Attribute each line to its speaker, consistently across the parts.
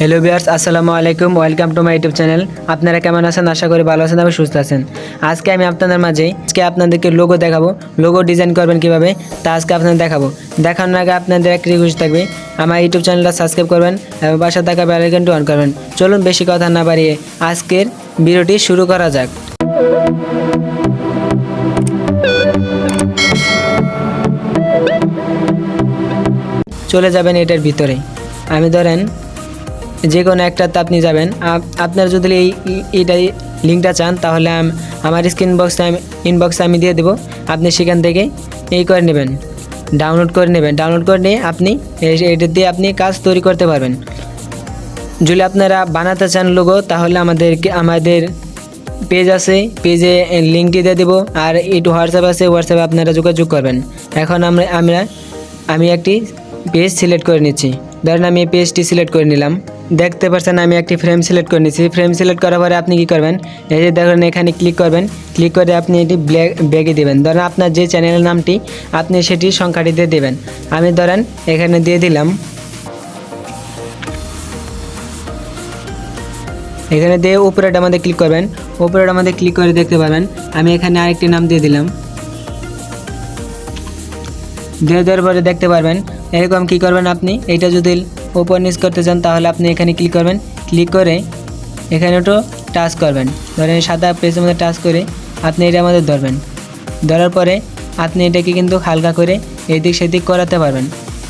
Speaker 1: Hello বিয়ার্স আসসালামু আলাইকুম welcome to my YouTube channel আপনারা কেমন আছেন? আশা করি ভালো আছেন এবং সুস্থ আছেন। আজকে আমি আপনাদের মাঝে, আজকে আপনাদেরকে লোগো দেখাবো। লোগো ডিজাইন করবেন কীভাবে? তা আজকে আপনাদের দেখাবো। দেখানোর আগে আপনাদের এক রিকোয়েস্ট থাকবে। আমার ইউটিউব চ্যানেলটা সাবস্ক্রাইব করবেন এবং পাশে থাকা বেল আইকনটি অন করবেন। চলুন বেশি কথা না বাড়িয়ে আজকের ভিডিওটি শুরু করা যাক। চলে যাবেন এটার ভিতরে। আমি ধরেন যে কোনো একটাতে আপনি যাবেন। আপ- আপনার যদি এই এই- এইটা লিঙ্কটা চান, তাহলে আমার স্ক্রিন বক্সে আমি ইনবক্সে আমি দিয়ে দেবো। আপনি সেখান থেকে এই করে নেবেন। ডাউনলোড করে নেবেন। ডাউনলোড করে নিয়ে আপনি এটা দিয়ে আপনি কাজ তৈরি করতে পারবেন। যদি আপনারা বানাতে চান লোগো তাহলে আমাদেরকে আমাদের পেজ আছে। পেজে লিঙ্কটি দিয়ে দেবো। আর একটু হোয়াটসঅ্যাপ আছে হোয়াটসঅ্যাপে আপনারা যোগাযোগ করবেন। এখন আমরা আমরা আমি একটি পেজ সিলেক্ট করে নিচ্ছি। ধরেন আমি এই পেজটি সিলেক্ট করে নিলাম। দেখতে পাচ্ছেন আমি একটি ফ্রেম সিলেক্ট করে নিচ্ছি ফ্রেম সিলেক্ট করার পরে আপনি কি করবেন? এই যে দেখেন, এখানে ক্লিক করবেন। ক্লিক করে আপনি এটি ব্ল্যাক ব্যাগে দেবেন। ধরেন আপনার যে চ্যানেলের নামটি, আপনি সেটি সংখ্যাটি দিয়ে দেবেন। আমি ধরেন এখানে দিয়ে দিলাম। এখানে দিয়ে উপরেটা আমাদের ক্লিক করবেন। উপরেটা আমাদের ক্লিক করে দেখতে পাবেন আমি এখানে আরেকটি নাম দিয়ে দিলাম। দিয়ে দেওয়ার পরে দেখতে পারবেন। এরকম কি করবেন আপনি? এটা যদি ওপর নিচ করতে চান, তাহলে আপনি এখানে ক্লিক করবেন। ক্লিক করে এখানে একটু টাচ করবেন। ধরেন সাদা পেজের মধ্যে টাচ করে আপনি এটা আমাদের ধরবেন। ধরার পরে আপনি এটাকে কিন্তু হালকা করে এদিক সেদিক করাতে পারবেন।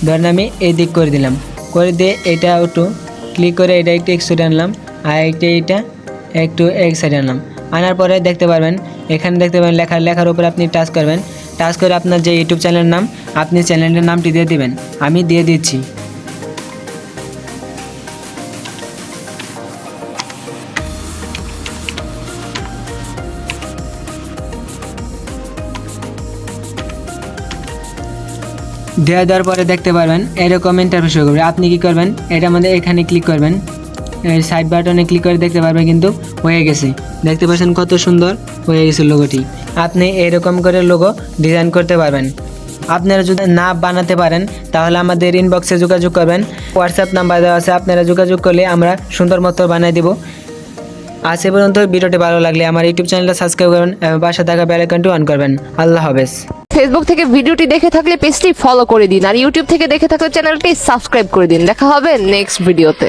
Speaker 1: ধরেন আমি এই দিক করে দিলাম। করে দিয়ে এটা একটু ক্লিক করে এটা একটু এক সাইডে আনলাম আর একটা এটা একটু এক সাইডে আনলাম। আনার পরে দেখতে পারবেন, এখানে দেখতে পাবেন লেখার লেখার উপরে আপনি টাচ করবেন। টাচ করে আপনার যে ইউটিউব চ্যানেলের নাম, আপনি চ্যানেলের নামটি দিয়ে দিবেন। আমি দিয়ে দিচ্ছি। দেওয়া দেওয়ার পরে দেখতে পারবেন, এরকম ইন্টারফেস শুরু করবে আপনি কী করবেন, এটার মধ্যে এখানে ক্লিক করবেন। সাইড বাটনে ক্লিক করে দেখতে পারবেন কিন্তু হয়ে গেছে। দেখতে পাচ্ছেন কত সুন্দর হয়ে গেছে লোগোটি আপনি এরকম করে লোগো ডিজাইন করতে পারবেন। আপনারা যদি না বানাতে পারেন, তাহলে আমাদের ইনবক্সে যোগাযোগ করবেন। হোয়াটসঅ্যাপ নাম্বার দেওয়া আছে, আপনারা যোগাযোগ করলে আমরা সুন্দর মতো বানিয়ে দিব। আজ পর্যন্ত ভিডিওটি ভালো লাগলে আমার ইউটিউব চ্যানেলটা সাবস্ক্রাইব করবেন এবং পাশে থাকা বেল আইকনটি অন করবেন। আল্লাহ হাফেজ।
Speaker 2: ফেসবুক থেকে ভিডিওটি দেখে থাকলে পেজটি ফলো করে দিন আর ইউটিউব থেকে দেখে থাকলে চ্যানেলটি সাবস্ক্রাইব করে দিন। দেখা হবে নেক্সট ভিডিওতে